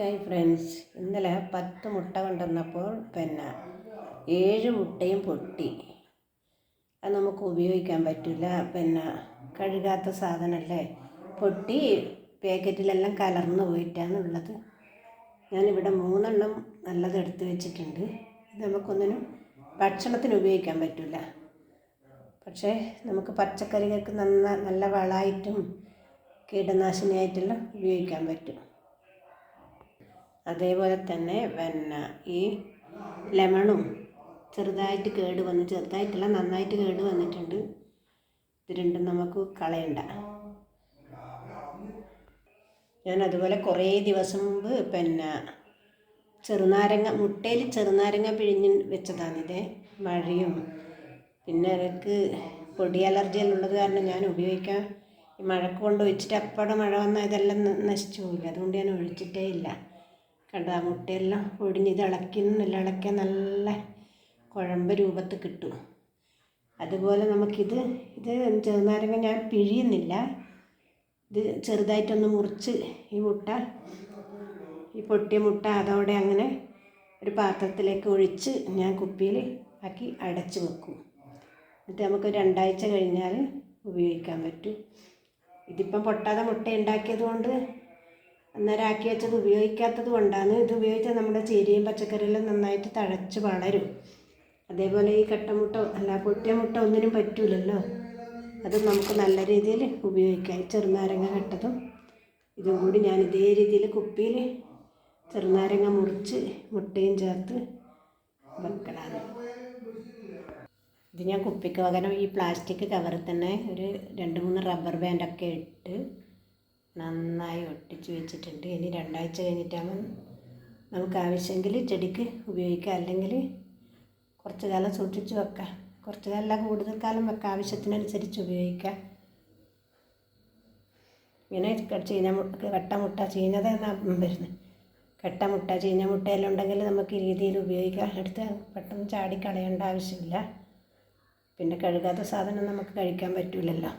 Hi friends ഇന്നലെ പത്ത് മുട്ട കൊണ്ടുവന്നപ്പോൾ പിന്നെ ഏഴ് മുട്ടയും പൊട്ടി. അത് നമുക്ക് ഉപയോഗിക്കാൻ പറ്റില്ല. പിന്നെ കഴുകാത്ത സാധനമല്ലേ? പൊട്ടി പാക്കറ്റിലെല്ലാം കലർന്നു പോയിട്ടാണുള്ളത്. ഞാനിവിടെ മൂന്നെണ്ണം നല്ലത് എടുത്ത് വെച്ചിട്ടുണ്ട്. ഇത് നമുക്കൊന്നിനും ഭക്ഷണത്തിന് ഉപയോഗിക്കാൻ പറ്റില്ല. പക്ഷേ നമുക്ക് പച്ചക്കറികൾക്ക് നന്ന നല്ല വളമായിട്ടും കീടനാശിനിയായിട്ടെല്ലാം ഉപയോഗിക്കാൻ പറ്റും. അതേപോലെ തന്നെ പിന്നെ ഈ ലെമണും ചെറുതായിട്ട് കേട് വന്ന് ചെറുതായിട്ടല്ല നന്നായിട്ട് കേട് വന്നിട്ടുണ്ട്. ഇത് രണ്ടും നമുക്ക് കളയണ്ട. ഞാൻ അതുപോലെ കുറേ ദിവസം മുമ്പ് പിന്നെ ചെറുനാരങ്ങ മുട്ടയിൽ ചെറുനാരങ്ങ പിഴിഞ്ഞ് വെച്ചതാണിത് മഴയും. പിന്നെ എനിക്ക് പൊടി അലർജി എല്ലാം ഉള്ളത് കാരണം ഞാൻ ഉപയോഗിക്കാൻ ഈ മഴക്ക് കൊണ്ട് ഒഴിച്ചിട്ട് അപ്പടെ മഴ വന്നാൽ ഇതെല്ലാം നശിച്ചു പോകില്ല അതുകൊണ്ട് ഞാൻ ഒഴിച്ചിട്ടേ ഇല്ല. കണ്ടോ ആ മുട്ടയെല്ലാം പൊടിഞ്ഞ് ഇത് ഇളക്കിന്നില്ല ഇളക്കിയാൽ നല്ല കുഴമ്പ് രൂപത്തിൽ കിട്ടും. അതുപോലെ നമുക്കിത് ഇത് ചെറുനാരങ്ങ ഞാൻ പിഴിയുന്നില്ല. ഇത് ചെറുതായിട്ടൊന്ന് മുറിച്ച് ഈ മുട്ട ഈ പൊട്ടിയ മുട്ട അതോടെ അങ്ങനെ ഒരു പാത്രത്തിലേക്ക് ഒഴിച്ച് ഞാൻ കുപ്പിയിൽ ആക്കി അടച്ച് വെക്കും. എന്നിട്ട് നമുക്ക് രണ്ടാഴ്ച കഴിഞ്ഞാൽ ഉപയോഗിക്കാൻ പറ്റും. ഇതിപ്പം പൊട്ടാതെ മുട്ട ഉണ്ടാക്കിയത് കൊണ്ട് അന്നേരം ആക്കി വെച്ചത് ഉപയോഗിക്കാത്തത് കൊണ്ടാണ് ഇത് ഉപയോഗിച്ചാൽ നമ്മുടെ ചീരയും പച്ചക്കറിയെല്ലാം നന്നായിട്ട് തഴച്ച് വളരും. അതേപോലെ ഈ കട്ടമുട്ട അല്ല പൊട്ടിയ മുട്ട ഒന്നിനും പറ്റൂലല്ലോ. അത് നമുക്ക് നല്ല രീതിയിൽ ഉപയോഗിക്കാം. ചെറുനാരങ്ങ കെട്ടതും ഇതും കൂടി ഞാൻ ഇതേ രീതിയിൽ കുപ്പിയിൽ ചെറുനാരങ്ങ മുറിച്ച് മുട്ടയും ചേർത്ത് വെക്കണം ഇത് ഞാൻ കുപ്പിക്ക് പകരം ഈ പ്ലാസ്റ്റിക് കവറിൽ തന്നെ ഒരു രണ്ട് മൂന്ന് റബ്ബർ ബാൻഡൊക്കെ ഇട്ട് നന്നായി ഒട്ടിച്ച് വെച്ചിട്ടുണ്ട്. ഇനി രണ്ടാഴ്ച കഴിഞ്ഞിട്ടാകുമ്പോൾ നമുക്ക് ആവശ്യമെങ്കിൽ ചെടിക്ക് ഉപയോഗിക്കാം. അല്ലെങ്കിൽ കുറച്ച് കാലം സൂക്ഷിച്ച് വെക്കാം. കുറച്ച് കാലം കൂടുതൽ കാലം വെക്കാം. ആവശ്യത്തിനനുസരിച്ച് ഉപയോഗിക്കാം. ഇങ്ങനെ ചീന ചീഞ്ഞ മുട്ട കട്ട മുട്ട ചീഞ്ഞതാണ് വരുന്നത് കട്ട മുട്ട ചീഞ്ഞ മുട്ടയെല്ലാം ഉണ്ടെങ്കിൽ നമുക്ക് ഈ രീതിയിൽ ഉപയോഗിക്കാം. എടുത്ത് പെട്ടെന്ന് ചാടി കളയേണ്ട ആവശ്യമില്ല. പിന്നെ കഴുകാത്ത സാധനം നമുക്ക് കഴിക്കാൻ പറ്റില്ലല്ലോ